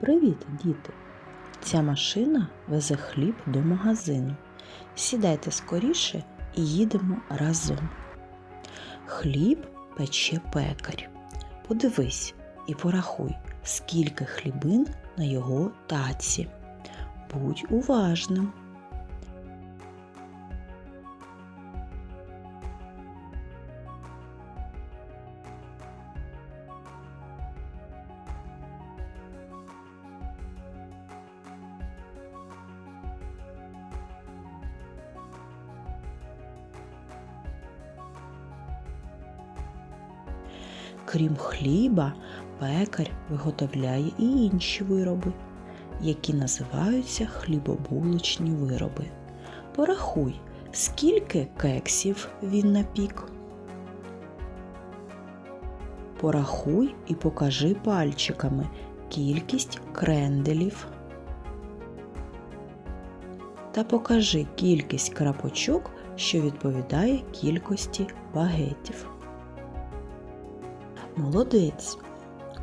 Привіт, діти! Ця машина везе хліб до магазину. Сідайте скоріше і їдемо разом. Хліб пече пекар. Подивись і порахуй, скільки хлібин на його таці. Будь уважним. Крім хліба, пекар виготовляє і інші вироби, які називаються хлібобулочні вироби. Порахуй, скільки кексів він напік. Порахуй і покажи пальчиками кількість кренделів. Та покажи кількість крапочок, що відповідає кількості багетів. Молодець.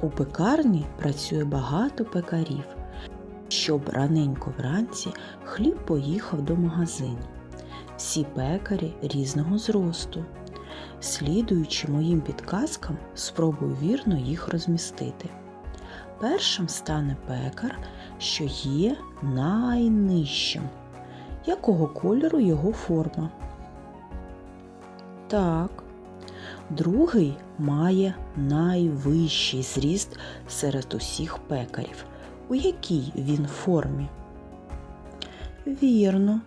У пекарні працює багато пекарів. Щоб раненько вранці хліб поїхав до магазину. Всі пекарі різного зросту. Слідуючи моїм підказкам, спробую вірно їх розмістити. Першим стане пекар, що є найнижчим. Якого кольору його форма? Так. Другий має найвищий зріст серед усіх пекарів. У якій він формі? Вірно.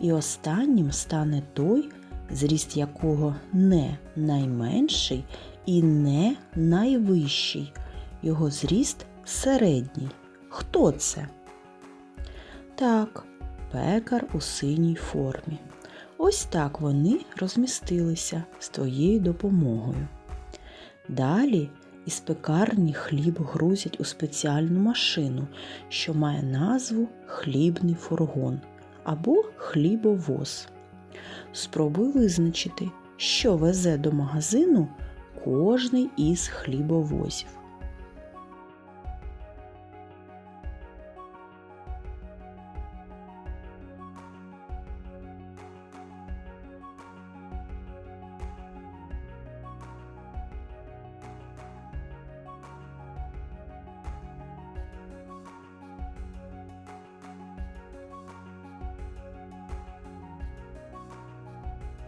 І останнім стане той, зріст якого не найменший і не найвищий. Його зріст середній. Хто це? Так, пекар у синій формі. Ось так вони розмістилися з твоєю допомогою. Далі із пекарні хліб грузять у спеціальну машину, що має назву хлібний фургон або хлібовоз. Спробуй визначити, що везе до магазину кожний із хлібовозів.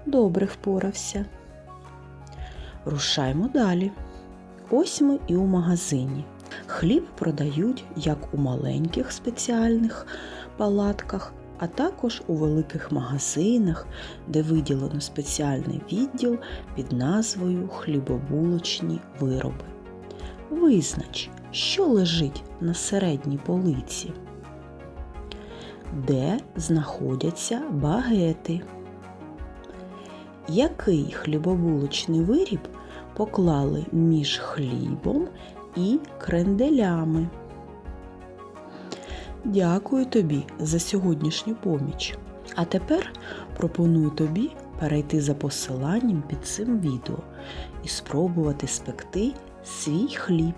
Добре впорався. Рушаймо далі. Ось ми і у магазині. Хліб продають як у маленьких спеціальних палатках, а також у великих магазинах, де виділено спеціальний відділ під назвою хлібобулочні вироби. Визнач, що лежить на середній полиці, де знаходяться багети. Який хлібобулочний виріб поклали між хлібом і кренделями? Дякую тобі за сьогоднішню поміч. А тепер пропоную тобі перейти за посиланням під цим відео і спробувати спекти свій хліб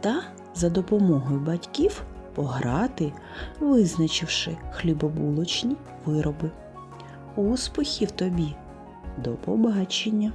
та за допомогою батьків пограти, визначивши хлібобулочні вироби. Успіхів тобі! До побачення!